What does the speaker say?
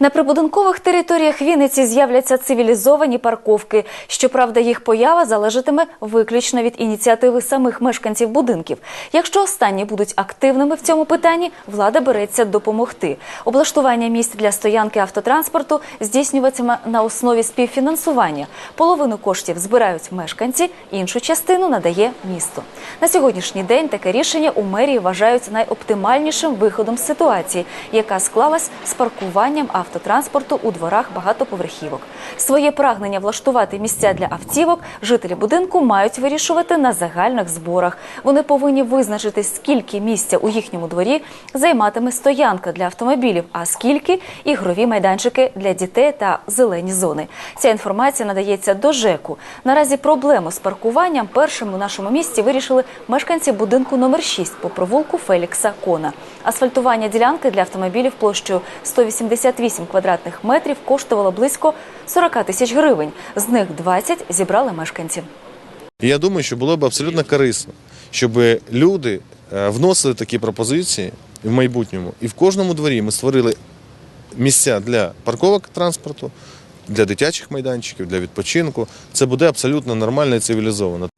На прибудинкових територіях Вінниці з'являться цивілізовані парковки. Щоправда, їх поява залежатиме виключно від ініціативи самих мешканців будинків. Якщо останні будуть активними в цьому питанні, влада береться допомогти. Облаштування місць для стоянки автотранспорту здійснюватиме на основі співфінансування. Половину коштів збирають мешканці, іншу частину надає місто. На сьогоднішній день таке рішення у мерії вважають найоптимальнішим виходом з ситуації, яка склалась з паркуванням автотранспорту у дворах багатоповерхівок. Своє прагнення влаштувати місця для автівок жителі будинку мають вирішувати на загальних зборах. Вони повинні визначити, скільки місця у їхньому дворі займатиме стоянка для автомобілів, а скільки ігрові майданчики для дітей та зелені зони. Ця інформація надається до ЖЕКу. Наразі проблему з паркуванням першим у нашому місті вирішили мешканці будинку номер 6 по провулку Фелікса Кона. Асфальтування ділянки для автомобілів площею 188 квадратних метрів коштувало близько 40 тисяч гривень. З них 20 зібрали мешканці. Я думаю, що було б абсолютно корисно, щоб люди е, вносили такі пропозиції в майбутньому. І в кожному дворі ми створили місця для парковок транспорту, для дитячих майданчиків, для відпочинку. Це буде абсолютно нормально і цивілізовано.